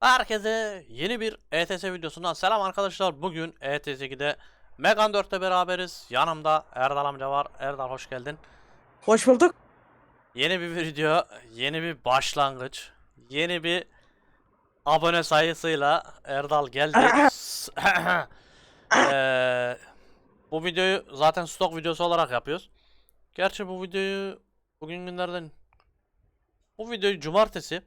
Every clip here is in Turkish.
Herkese yeni bir ETS videosundan selam arkadaşlar. Bugün E ETS2'de Megan 4'te beraberiz. Yanımda Erdal amca var. Erdal hoş geldin. Hoş bulduk. Yeni bir video, yeni bir başlangıç, yeni bir abone sayısıyla Erdal geldi. Eee, bu videoyu zaten stok videosu olarak yapıyoruz. Gerçi bu videoyu bugün günlerden bu videoyu cumartesi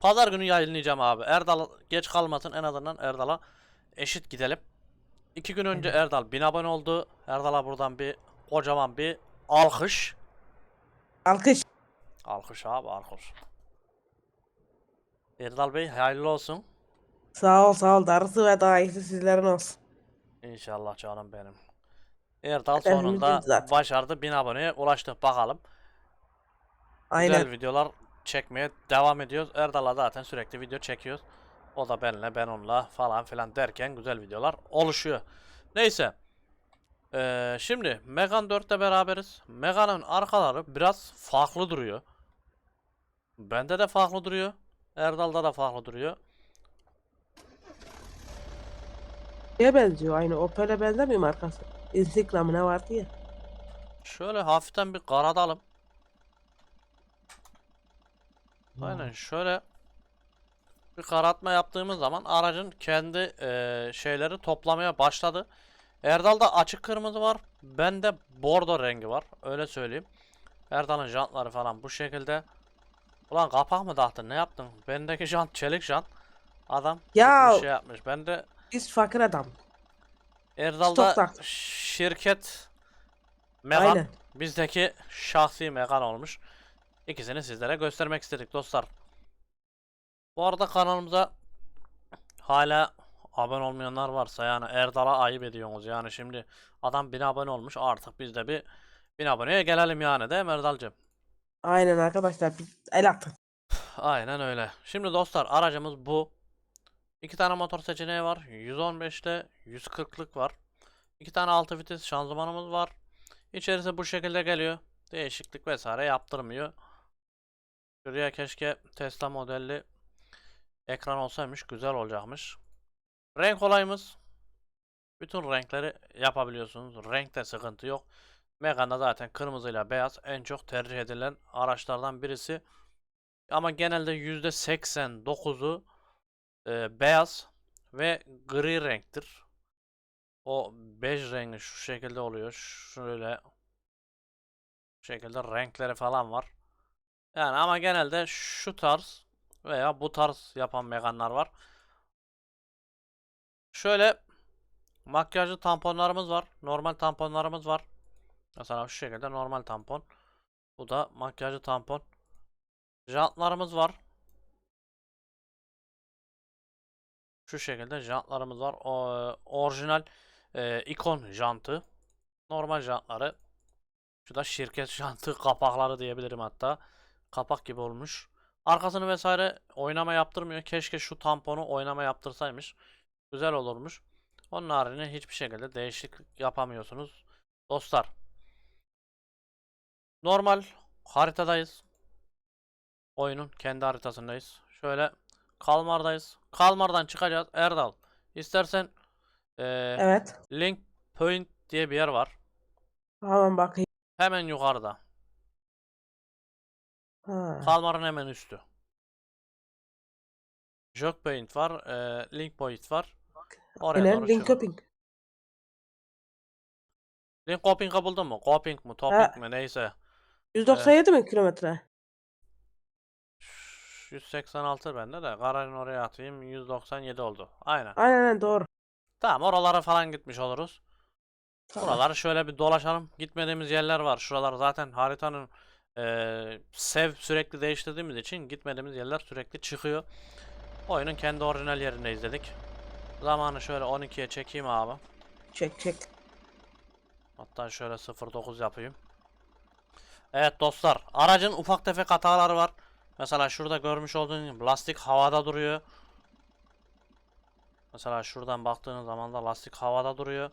pazar günü yayınlayacağım abi. Erdal geç kalmasın en azından Erdal'a eşit gidelim. İki gün önce Erdal 1000 abone oldu. Erdal'a buradan bir kocaman bir alkış. Alkış. Alkış abi alkış. Erdal Bey hayırlı olsun. Sağ ol sağ ol. Darısı ve daha iyisi sizlerin olsun. İnşallah canım benim. Erdal sonunda zaten. başardı. 1000 aboneye ulaştık bakalım. Aynen. Güzel videolar çekmeye devam ediyoruz. Erdal'la zaten sürekli video çekiyoruz. O da benimle ben onunla falan filan derken güzel videolar oluşuyor. Neyse. Ee, şimdi Megan 4'te beraberiz. Megan'ın arkaları biraz farklı duruyor. Bende de farklı duruyor. Erdal'da da farklı duruyor. Neye benziyor? Aynı Opel'e benzemiyor mu arkası? Instagram'ı ne vardı ya? Şöyle hafiften bir karadalım. Aynen şöyle bir karartma yaptığımız zaman aracın kendi eee, şeyleri toplamaya başladı. Erdal'da açık kırmızı var. Bende bordo rengi var. Öyle söyleyeyim. Erdal'ın jantları falan bu şekilde. Ulan kapak mı taktın? Ne yaptın? Bendeki jant çelik jant. Adam Ya- bir şey yapmış. Bende Biz fakir adam. Erdal'da taktı. şirket Megan Aynen. bizdeki şahsi Megan olmuş. İkisini sizlere göstermek istedik dostlar. Bu arada kanalımıza hala abone olmayanlar varsa yani Erdal'a ayıp ediyorsunuz. Yani şimdi adam 1000 abone olmuş artık biz de bir 1000 aboneye gelelim yani değil mi Erdal'cığım? Aynen arkadaşlar. Bir el atın. Aynen öyle. Şimdi dostlar aracımız bu. İki tane motor seçeneği var. 115'te 140'lık var. İki tane 6 vites şanzımanımız var. İçerisi bu şekilde geliyor. Değişiklik vesaire yaptırmıyor. Şuraya keşke Tesla modelli ekran olsaymış. Güzel olacakmış. Renk olayımız. Bütün renkleri yapabiliyorsunuz. Renkte sıkıntı yok. Megane'da zaten kırmızıyla beyaz en çok tercih edilen araçlardan birisi. Ama genelde %89'u e, beyaz ve gri renktir. O bej rengi şu şekilde oluyor. Şöyle şu şekilde renkleri falan var. Yani ama genelde şu tarz veya bu tarz yapan meganlar var. Şöyle makyajlı tamponlarımız var. Normal tamponlarımız var. Mesela şu şekilde normal tampon. Bu da makyajlı tampon. Jantlarımız var. Şu şekilde jantlarımız var. O, orijinal e, ikon jantı. Normal jantları. Şu da şirket jantı kapakları diyebilirim hatta. Kapak gibi olmuş. Arkasını vesaire oynama yaptırmıyor. Keşke şu tamponu oynama yaptırsaymış. Güzel olurmuş. Onun haricinde hiçbir şekilde değişiklik yapamıyorsunuz. Dostlar. Normal haritadayız. Oyunun kendi haritasındayız. Şöyle Kalmar'dayız. Kalmar'dan çıkacağız. Erdal. İstersen eee, Evet. Link Point diye bir yer var. Hemen bakayım. Hemen yukarıda. Ha. Kalmar'ın hemen üstü. Joke Point var. eee, Link Point var. Oraya doğru çıkın. Linköping. Link Coping'i buldun mu? Coping mu? Topping mi? Neyse. 197 mi kilometre? 186 bende de. Garajın oraya atayım. 197 oldu. Aynen aynen doğru. Tamam oralara falan gitmiş oluruz. Tamam. Buraları şöyle bir dolaşalım. Gitmediğimiz yerler var. Şuralar zaten haritanın eee sev sürekli değiştirdiğimiz için gitmediğimiz yerler sürekli çıkıyor. Oyunun kendi orijinal yerinde izledik. Zamanı şöyle 12'ye çekeyim abi. Çek çek. Hatta şöyle 09 yapayım. Evet dostlar, aracın ufak tefek hataları var. Mesela şurada görmüş olduğunuz gibi lastik havada duruyor. Mesela şuradan baktığınız zaman da lastik havada duruyor.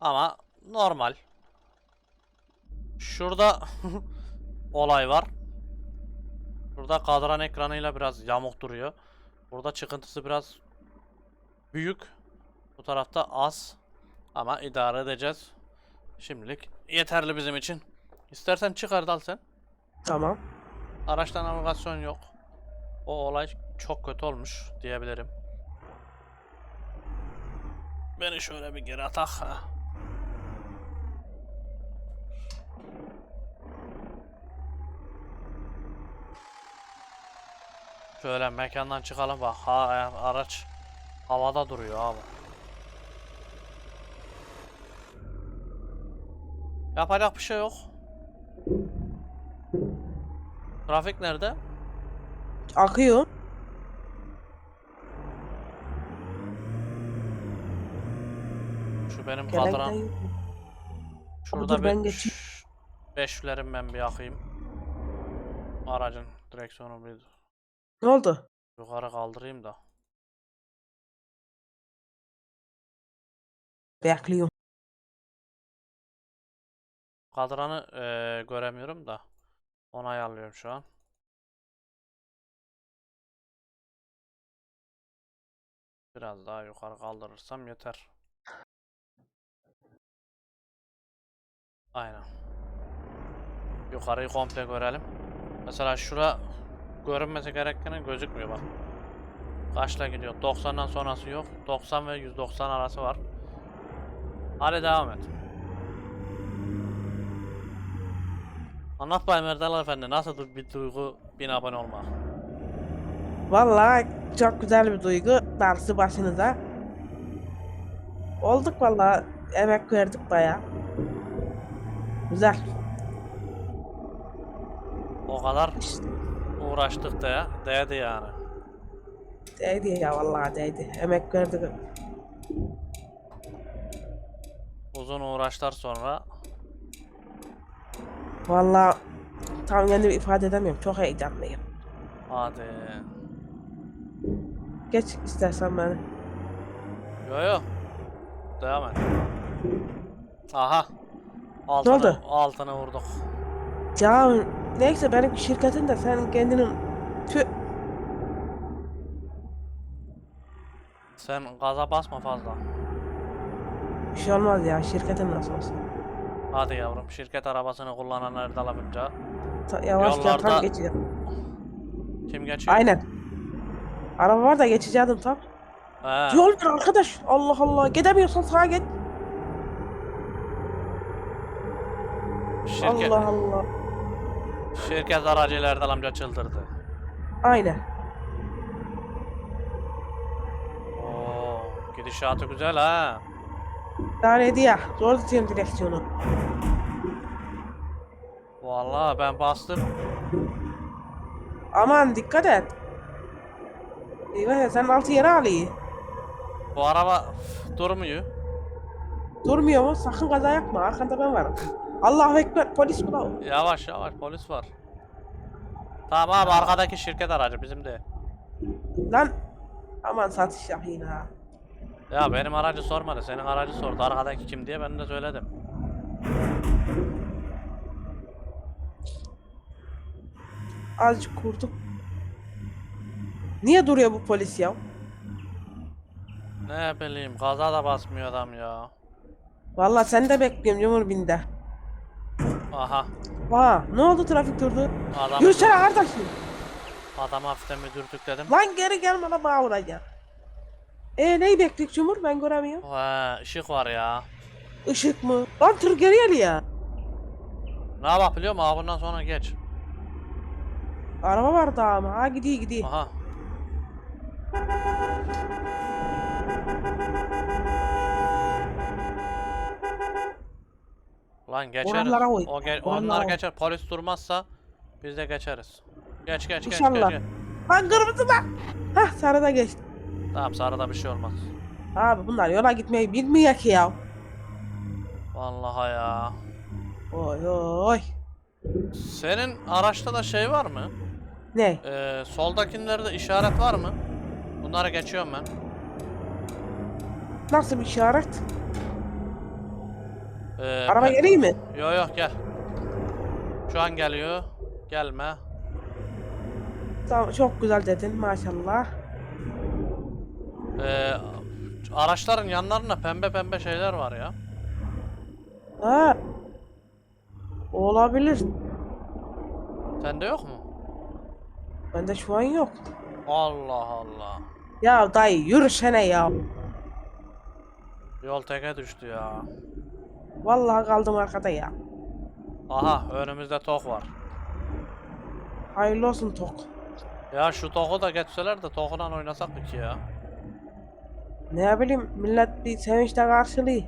Ama normal. Şurada olay var. Burada kadran ekranıyla biraz yamuk duruyor. Burada çıkıntısı biraz büyük. Bu tarafta az. Ama idare edeceğiz. Şimdilik yeterli bizim için. İstersen çıkar dal sen. Tamam. Araçta navigasyon yok. O olay çok kötü olmuş diyebilirim. Beni şöyle bir geri atak. ha. Şöyle mekandan çıkalım bak. Ha, araç havada duruyor abi. Yapacak bir şey yok. Trafik nerede? Akıyor. Şu benim giden yok. Şurada dur, ben geçeyim. beşlerim ben bir yakayım. Aracın direksiyonu bir Ne oldu? yukarı kaldırayım da. Bekliyorum. Kadranı eee, göremiyorum da. Onu ayarlıyorum şu an. Biraz daha yukarı kaldırırsam yeter. Aynen. Yukarıyı komple görelim. Mesela şura görünmesi gerektiğinin gözükmüyor bak. Kaçla gidiyor? 90'dan sonrası yok. 90 ve 190 arası var. Hadi devam et. Anlat bayım Erdal Efendi nasıl bir duygu bin abone olmak? Vallahi çok güzel bir duygu. Darısı başınıza. Olduk vallahi. Emek verdik baya. Güzel. O kadar İşte uğraştık da ya. Değdi yani. değdi ya vallahi değdi. Emek verdik. Uzun uğraşlar sonra Vallahi tam kendimi ifade edemiyorum. Çok heyecanlıyım. hadi. Geç istersen beni. Yo yo. Devam et. Aha. Altını, oldu? altını vurduk. Ya neyse benim şirketin de sen kendinin tü Sen gaza basma fazla. bir şey olmaz ya şirketin nasıl olsa. Hadi yavrum şirket arabasını kullanan Erdal amca. Ta- yavaş Yollarda- tam geçeceğim. Kim geçiyor? Aynen. Araba var da geçeceğim tam. He. Yol ver arkadaş. Allah Allah. Gidemiyorsan sağa git. Şirket, Allah Allah. Şirket aracıyla Erdal amca çıldırdı. Aynen. Oo, gidişatı güzel ha. Ne diye? Zor tutuyorum direksiyonu. Vallahi ben bastım. Aman dikkat et. Eyvah sen altı yere alıyı. Bu araba üf, durmuyor. Durmuyor mu? Sakın kaza yapma. Arkanda ben varım. Allahu Ekber. Polis mi lan? Yavaş yavaş polis var. Tamam abi arkadaki şirket aracı bizim de. Lan. Aman satış yapayım ha. Ya benim aracı sormadı. Senin aracı sordu. Arkadaki kim diye ben de söyledim. Azıcık kurdum. Niye duruyor bu polis ya? Ne bileyim gaza da basmıyor adam ya. Vallahi seni de bekliyorum Cumhur binde. Aha. Aa, ne oldu trafik durdu? Adam, Yürüsene kardeşim. adam hafiften bir dürtük dedim. Lan geri gelme lan bana vuracak. E neyi bekliyor Cumhur? Ben göremiyorum. He, ışık var ya. Işık mı? Lan tır geri gel ya. Ne yap biliyor musun? Bundan sonra geç. Araba var daha ama. Ha gidiyor gidiyor. Aha. Lan geçeriz. Oralara oy. O ge- Oralara onlar oy. geçer. Polis durmazsa biz de geçeriz. Geç geç geç geç. İnşallah. geç. Lan kırmızı bak. Hah sarıda geçti. Tamam sarıda bir şey olmaz. Abi bunlar yola gitmeyi bilmiyor ki ya. Vallahi ya. Oy oy. Senin araçta da şey var mı? Ne? Ee, soldakilerde işaret var mı? Bunları geçiyorum ben. Nasıl bir işaret? Ee, Araba pe- geliyor mi? Yok yok gel. Şu an geliyor. Gelme. Tamam çok güzel dedin maşallah. Ee, araçların yanlarında pembe pembe şeyler var ya. Ha. Olabilir. Sende yok mu? Bende şu an yok. Allah Allah. Ya dayı yürüsene ya. Yol teke düştü ya. Vallahi kaldım arkada ya. Aha önümüzde tok var. Hayırlı olsun tok. Ya şu toku da geçseler de tokudan oynasak mı ki ya? Ne bileyim millet bir sevinçle karşılıyor.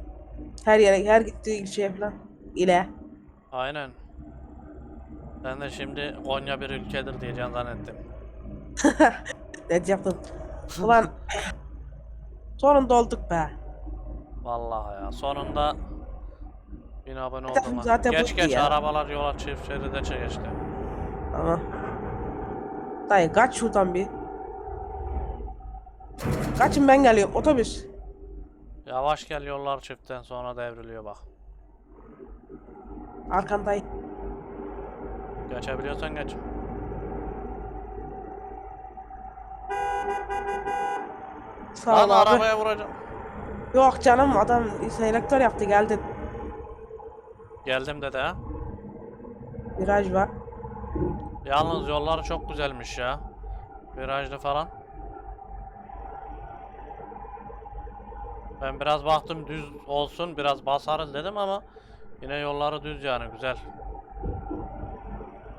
Her yere her gittiği ilçeye falan. İle. Aynen. Ben de şimdi Konya bir ülkedir diyeceğim zannettim. Ne diyecektim? Ulan sonunda olduk be. Vallahi ya sonunda bin abone oldum. ha. zaten geç geç ya. arabalar yola çift şeride geçti. Ama. Dayı kaç şuradan bir. Kaçın ben geliyorum otobüs. Yavaş gel yollar çiftten sonra devriliyor bak. Arkandayım. Geçebiliyorsan geç. Sağ Lan ol abi. arabaya vuracağım. Yok canım adam selektör yaptı geldi. Geldim dede. Viraj var. Yalnız yolları çok güzelmiş ya. Virajlı falan. Ben biraz baktım düz olsun biraz basarız dedim ama yine yolları düz yani güzel.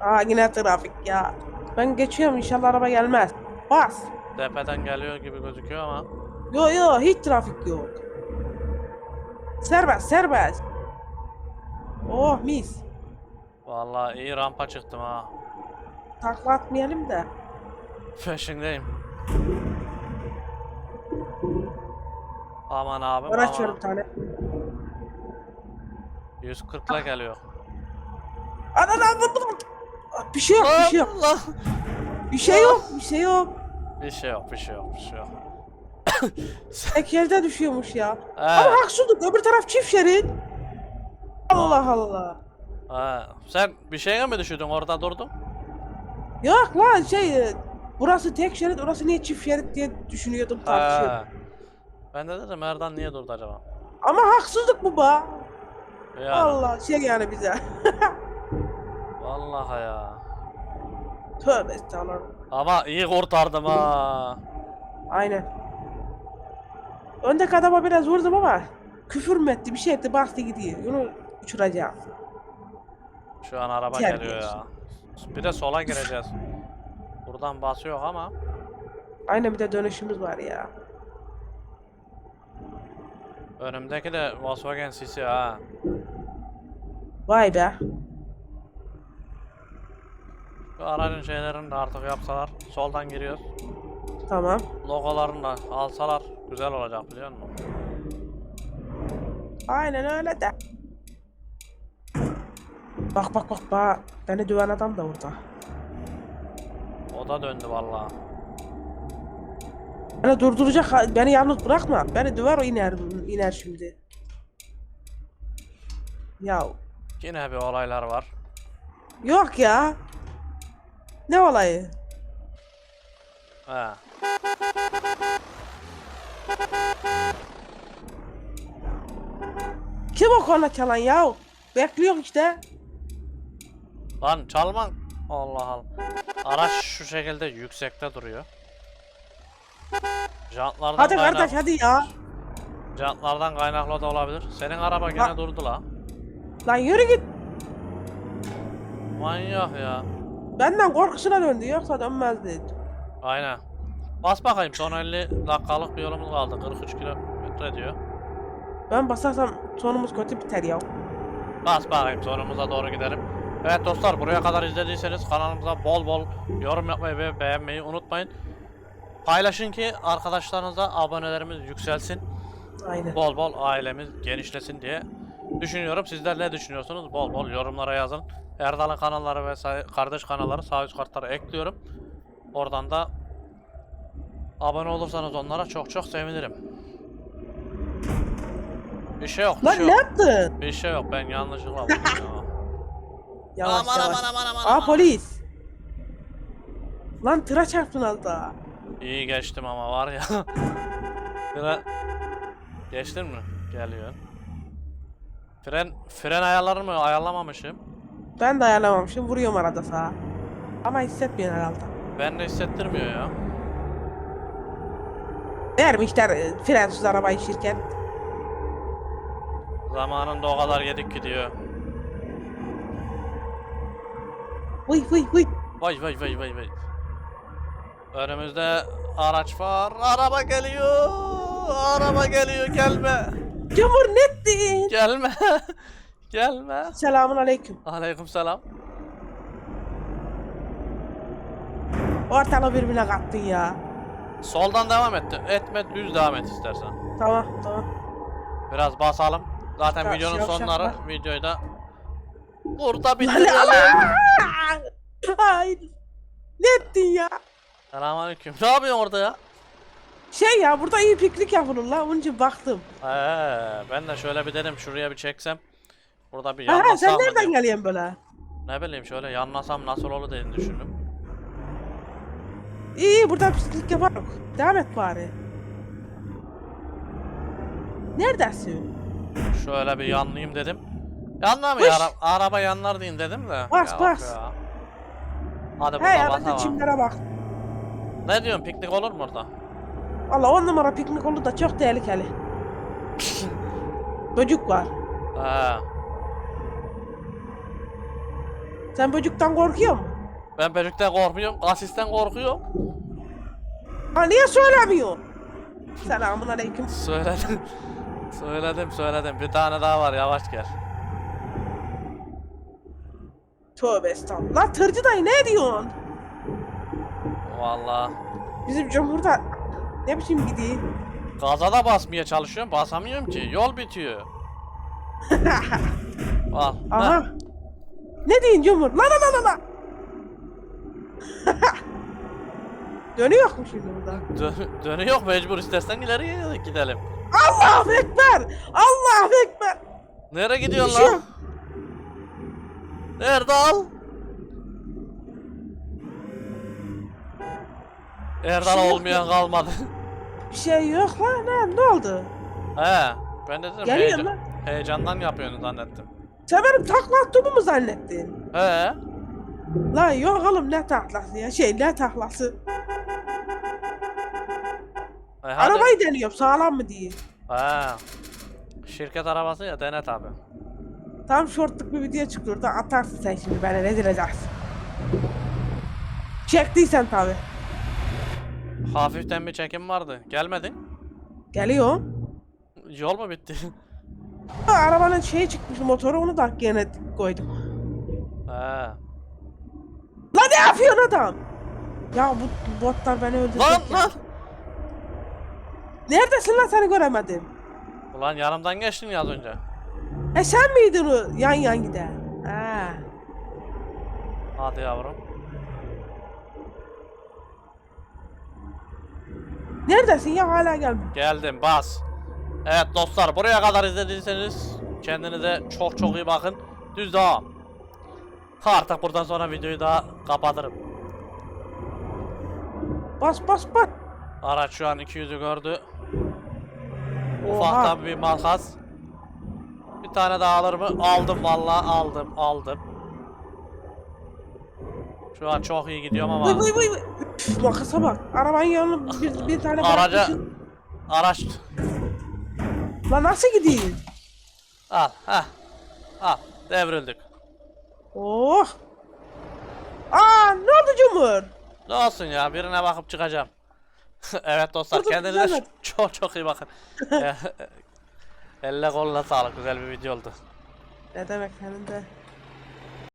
Aa yine trafik ya. Ben geçiyorum inşallah araba gelmez. Bas. Tepeden geliyor gibi gözüküyor ama Yo yo hiç trafik yok. Serbest serbest. Oh mis. vallahi iyi rampa çıktım ha. Takla atmayalım da. Peşindeyim. Aman abim Araç aman. bir tane. 140 ile geliyor. Ana lan bu- bu- Bir şey yok bir şey yok. Allah! Bir şey yok bir şey yok. Bir şey yok, bir şey yok, bir şey yok. Tekerden düşüyormuş ya. Ama He, haksızlık öbür taraf çift şerit. Allah Allah. he. Sen bir şeye mi düşürdün orada durdun? Yok lan şey e, burası tek şerit orası niye çift şerit diye düşünüyordum tartışıyordum. Ben de dedim Erdan niye durdu acaba? Ama haksızlık bu ba. Yani, Allah şey yani bize. Vallahi ya. Tövbe estağfurullah. Ama iyi kurtardım ha. Aynen. Öndeki adama biraz vurdum ama küfür mü etti bir şey etti bastı gidiyor. Onu uçuracağım. Şu an araba Terbiyesiz. geliyor ya. Bir de sola gireceğiz. Buradan basıyor ama Aynen bir de dönüşümüz var ya. önümdeki de Volkswagen Sisi ha. Vay be. Şu aracın şeylerini de artık yapsalar. Soldan giriyoruz. Tamam. Logolarını da alsalar güzel olacak biliyor musun? Aynen öyle de. Bak bak bak bak. Beni döven adam da orada. O da döndü vallahi. Beni durduracak ha- beni yalnız bırakma. Beni döver o iner iner şimdi. Ya Yine bir olaylar var. yok ya. Ne olayı? He. Kim o korna çalan ya? Bekliyor işte. Lan çalman. Allah Allah. Araç şu şekilde yüksekte duruyor. Jantlardan Hadi kaynak- kardeş hadi ya. Jantlardan kaynaklı da olabilir. Senin araba gene Ha. durdu la. Lan yürü git. Manyak ya. Benden korkusuna döndü yoksa dönmezdi. Aynen. Bas bakayım son 50 dakikalık bir yolumuz kaldı. 43 kilometre diyor. Ben basarsam sonumuz kötü biter ya. Bas bakayım sonumuza doğru gidelim. Evet dostlar buraya kadar izlediyseniz kanalımıza bol bol yorum yapmayı ve beğenmeyi unutmayın. Paylaşın ki arkadaşlarınıza abonelerimiz yükselsin. Aynen. Bol bol ailemiz genişlesin diye düşünüyorum. Sizler ne düşünüyorsunuz? Bol bol yorumlara yazın. Erdal'ın kanalları ve kardeş kanalları sağ üst kartlara ekliyorum. Oradan da abone olursanız onlara çok çok sevinirim. Bir şey yok, Lan şey ne yok. yaptın? Bir şey yok. Ben yanlışlıkla vurdum ya. Yavaş Aman, yavaş. aman, aman, aman, Aa aman. polis. Lan tıra çarptın alta. İyi geçtim ama var ya. Fren... Geçtin mi? Geliyor. Fren, fren ayarlarımı ayarlamamışım. Ben de ayarlamamışım. Vuruyorum arada sağa. Ama hissetmiyor herhalde. Ben de hissettirmiyor ya. Vermişler e, frensiz araba işirken. Zamanında o kadar yedik ki diyor. Vıy vıy vıy. Vay vay vay vay vay. Önümüzde araç var. Araba geliyor. Araba geliyor. Gelme. Cumhur nettin. Gelme. Gelme. Selamun aleyküm. Aleykümselam. Ortalığı birbirine kattın ya. Soldan devam et. Etme düz devam et istersen. Tamam tamam. Biraz basalım. Zaten Karşı videonun yavşak sonları var. videoyu da burada bitirelim. Ay. Nettin ya. Selamünaleyküm. Ne yapıyorsun orada ya? Şey ya burada iyi piknik yapılır lan. Onun için baktım. Ee, ben de şöyle bir dedim şuraya bir çeksem. Burada bir Ha, yanlasam sen mı nereden geliyorsun böyle? Ne bileyim şöyle yanlasam nasıl olur diye düşündüm. İyi iyi burada piknik yaparız. Devam et bari. Neredesin? Şöyle bir yanlayayım dedim. Yanlamıyor Hış! ara araba yanlar diyeyim dedim de. Bas, Yok bas. ya. Hadi He burada ya basalım. çimlere bak. Ne diyorsun piknik olur mu orada? Valla on numara piknik olur da çok tehlikeli. Böcük var. He. Sen böcükten korkuyor musun? Ben böcekten korkmuyorum. Asisten korkuyorum. Ha niye söylemiyorsun? Selamun aleyküm. Söyledim. söyledim söyledim. Bir tane daha var yavaş gel. Tövbe estağfurullah. Tırcı dayı ne diyorsun? Vallahi. Bizim cumhurda ne biçim gidiyor? Gaza da basmaya çalışıyorum. Basamıyorum ki. Yol bitiyor. Al. Aha. Ne diyorsun cumhur? La la la la la. Dönüyor mu şimdi burada? Dö- dönüyor mecbur istersen ileriye gidelim. Allahu Ekber! Allahu Ekber! Nereye gidiyorsun şey lan? yok. Nerede al? Erdal şey yok olmayan kalmadı. Bir şey yok lan. Ne, ne oldu? He. Ben de dedim heyecan- lan. heyecandan yapıyorsun zannettim. Sen benim takla attığımı mı zannettin? He. Lan yok oğlum ne taklası ya? Şey ne taklası? E, hadi. Arabayı deniyorum sağlam mı diye. He. Şirket arabası ya dene tabi. Tam şortluk bir video çıktı orada atarsın sen şimdi beni rezil edersin. Çektiysen tabi. Hafiften bir çekim vardı. Gelmedin. Geliyor. Yol mu bitti? Ha, arabanın şeyi çıkmış motoru onu da gene koydum. He. Lan ne yapıyorsun adam? Ya bu botlar beni öldürecek. Lan ya. lan. Neredesin lan seni göremedim. Ulan yanımdan geçtin ya az önce. E sen miydin o yan yan giden? Ha. Hadi yavrum. Neredesin ya hala gelme. Geldim bas. Evet dostlar buraya kadar izlediyseniz kendinize çok çok iyi bakın. Düz devam. Artık buradan sonra videoyu daha kapatırım. Bas bas bas. Araç şu an 200'ü gördü. Oha. Ufaktan bir makas. Bir tane daha alır mı? Aldım vallahi aldım aldım. Şu an çok iyi gidiyorum ama vıy vıy vıy. Üf, makasa bak. Arabanın yanına bir, bir tane araca araç Lan nasıl gideyim? al ha al devrildik. Oh. Aa ne oldu Cumhur? Ne olsun ya birine bakıp çıkacağım. evet dostlar kendinize çok çok iyi bakın. Elle koluna sağlık güzel bir video oldu. Ne demek senin de.